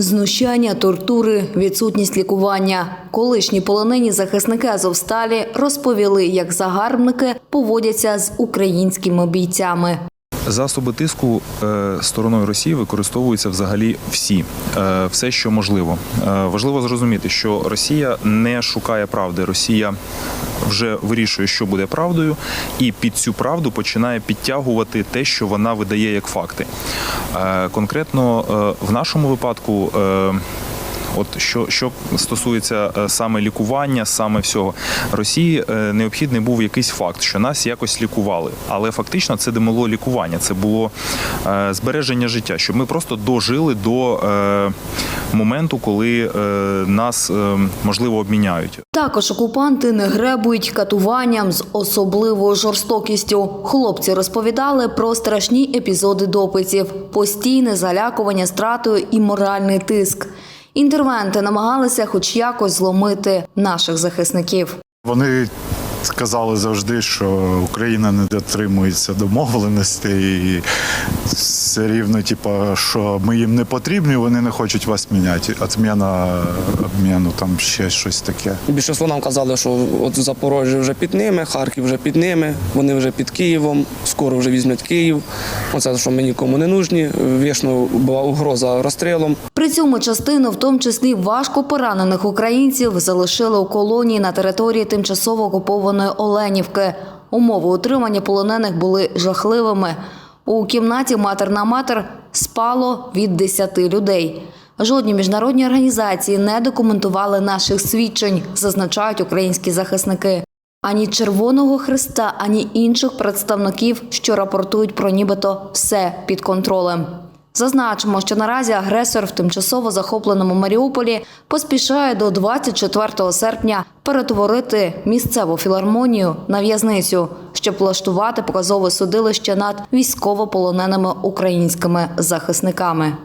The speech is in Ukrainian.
Знущання, тортури, відсутність лікування. Колишні полонені захисники Азовсталі розповіли, як загарбники поводяться з українськими бійцями. Засоби тиску е, стороною Росії використовуються взагалі всі, е, все, що можливо. Е, Важливо зрозуміти, що Росія не шукає правди. Росія вже вирішує, що буде правдою, і під цю правду починає підтягувати те, що вона видає як факти. Конкретно в нашому випадку. От що, що стосується е, саме лікування, саме всього Росії е, необхідний був якийсь факт, що нас якось лікували, але фактично це не було лікування, це було е, збереження життя, щоб ми просто дожили до моменту, коли нас можливо обміняють. Також окупанти не гребують катуванням з особливою жорстокістю. Хлопці розповідали про страшні епізоди допитів, постійне залякування стратою і моральний тиск. Інтервенти намагалися хоч якось зломити наших захисників. Вони Сказали завжди, що Україна не дотримується домовленостей, все рівно, типа, що ми їм не потрібні, вони не хочуть вас міняти. Отміна обміну, там ще щось таке. Більшинство нам казали, що от Запорожжя вже під ними, Харків вже під ними, вони вже під Києвом, скоро вже візьмуть Київ. Оце що ми нікому не нужні. Вічно була угроза розстрілом. При цьому частину, в тому числі важко поранених українців, залишили у колонії на території тимчасово окупованої Оленівки. Умови утримання полонених були жахливими. У кімнаті матер на матер спало від 10 людей. Жодні міжнародні організації не документували наших свідчень, зазначають українські захисники. Ані Червоного Христа, ані інших представників, що рапортують про нібито все під контролем. Зазначимо, що наразі агресор в тимчасово захопленому Маріуполі поспішає до 24 серпня перетворити місцеву філармонію на в'язницю, щоб влаштувати показове судилище над військовополоненими українськими захисниками.